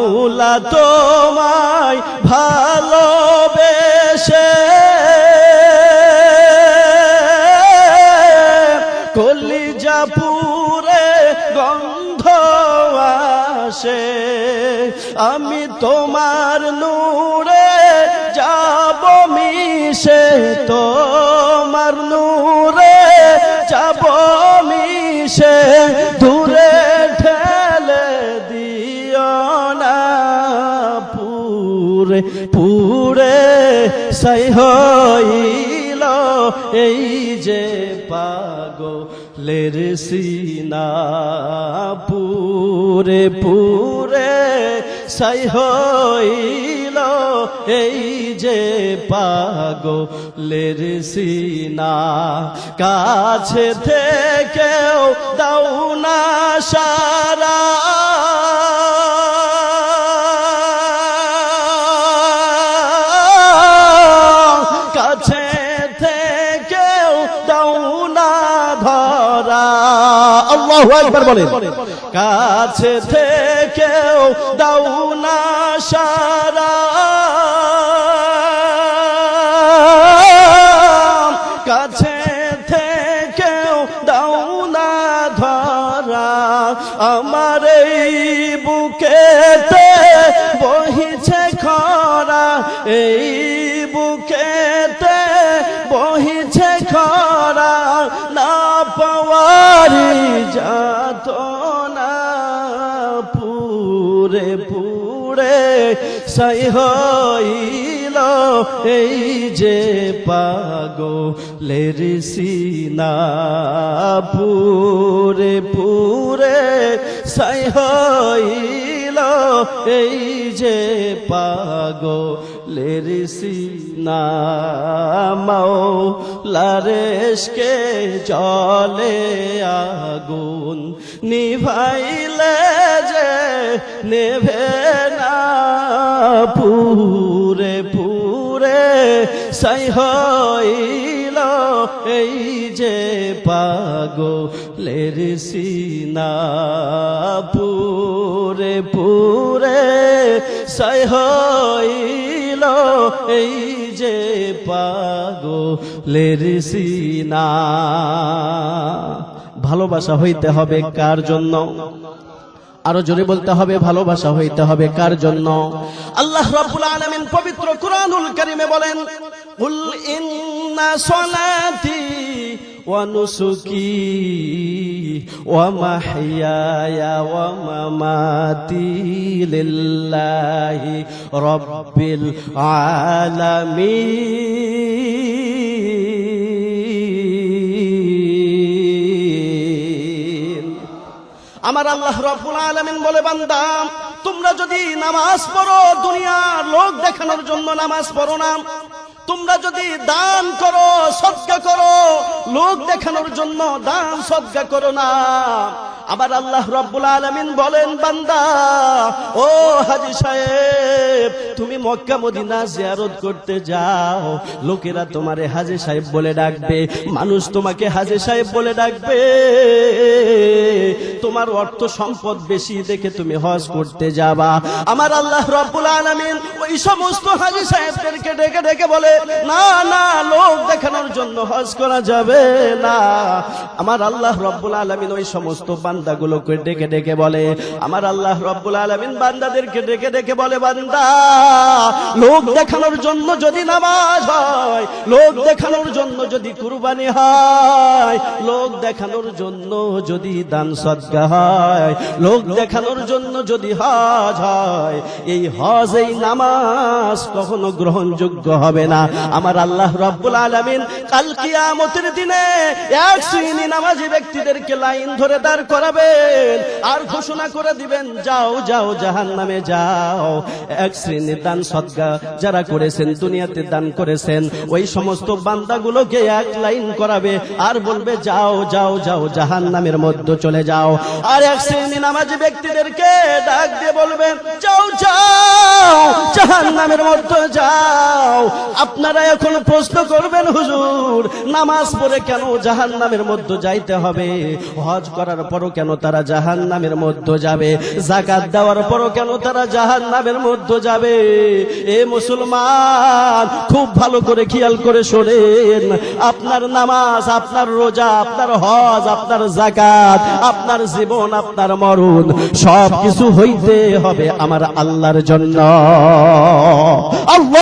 মাওলা তোমায় ভালোবেসে। কলিজা পুরে গন্ধ আসে। আমি তোমার নূরে যাব মিশে, তোমার নূরে যাব মিশে। দূরে পুরে পুরে সাই হইল এই যে পাগো লের সিনা। পুরে পুরে সাই হইল এই যে পাগো লের সিনা। কাছে থেকেও দাও না সারা। আল্লাহু আকবার বলেন। কাছে থেকেও দাও না সারা। কাছে থেকেও দাও না ধরা। আমার এই বুকেতে বহিছে খরা, এই যাত না পুরে পুরে সাই হইল এই যে পাগো পাগলের সিনা পুরে পুরে সাই হইল এই যে পাগলের সিনা মাওলারেশকে জলে আগুন নিভাইলে যে নেভে না পুরে পুরে সাই হইল এই যে পাগলের সিনা পুরে পুরে সাই হইল এই যে পাগলের সিনা। ভালোবাসা হইতে হবে কার জন্য? আরও জোরে বলতে হবে, ভালোবাসা হইতে হবে কার জন্য? আল্লাহ রাব্বুল আলামিন পবিত্র কুরআনুল কারীমে বলেন কুল ইন্না নুসুকি ওয়া মাহইয়ায়া ওয়া মামাতি লিল্লাহি রাব্বিল আলামিন। আমার আল্লাহ রব্বুল আলামিন বলে, বান্দা, তোমরা যদি নামাজ পড়ো, দুনিয়ার লোক দেখানোর জন্য নামাজ পড়ো না। তোমরা যদি দান করো সৎকা করো, লোক দেখানোর জন্য দান সৎকা করো না। আবার আল্লাহ রব্বুল আলামিন বলেন, বান্দা, ও হাজি সাহেব, তুমি মক্কা মদিনা জিয়ারত করতে যাও। লোকেরা তোমারে হাজি সাহেব বলে ডাকবে, মানুষ তোমাকে হাজি সাহেব বলে ডাকবে। তোমার অর্থ সম্পদ বেশি দেখে তুমি হজ করতে যাবা। আমার আল্লাহ রব্বুল আলামিন ওই সমস্ত হাজি সাহেবদেরকে ডেকে ডেকে বলে, না না, লোক দেখানোর জন্য হজ করা যাবে না। আমার আল্লাহ রব্বুল আলামিন ওই সমস্ত বান্দাগুলোকে ডেকে ডেকে বলে, আমার আল্লাহ রব্বুল আলামিন বান্দাদেরকে ডেকে ডেকে বলে, বান্দা, লোক দেখানোর জন্য যদি নামাজ হয়, লোক দেখানোর জন্য যদি কুরবানি হয়, লোক দেখানোর জন্য যদি দান সদ্গা হয় লোক দেখানোর জন্য যদি হজ হয়, এই হজ, এই নামাজ কখনো গ্রহণযোগ্য হবে না। আমার আল্লাহ রব্বুল আলামিন কাল কিয়ামতের দিনে এক শ্রেণি নামাজি ব্যক্তিদেরকে লাইন ধরে দাঁড় করাবেন আর ঘোষণা করে দিবেন, যাও যাও জাহান নামে যাও। এক শ্রেণির দান সদ্গা যারা করেছেন, দুনিয়াতে দান করেছেন, ওই সমস্ত বান্দাগুলোকে এক লাইন করাবে আর বলবে, যাও যাও যাও জাহান নামের মধ্যে চলে যাও। আর এক শ্রেণি নামাজি ব্যক্তিদেরকে ডাক দিয়ে বলবে যাও যাও জাহান নামের মধ্যে যাও। আপনারা এখন প্রশ্ন করবেন, হুজুর, নামাজ পড়ে কেন জাহান নামের মধ্যে যাইতে হবে? হজ করার পরও কেন তারা জাহান নামের মধ্যে যাবে? জাকাত দেওয়ার পরও কেন তারা জাহান নামের মধ্যে যাবে? এ মুসলমান, খুব ভালো করে খেয়াল করে শোনেন। আপনার নামাজ, আপনার রোজা, আপনার হজ, আপনার জাকাত আপনার জীবন আপনার মরুন সব কিছু হইতে হবে আমার আল্লাহর জন্য। আল্লাহ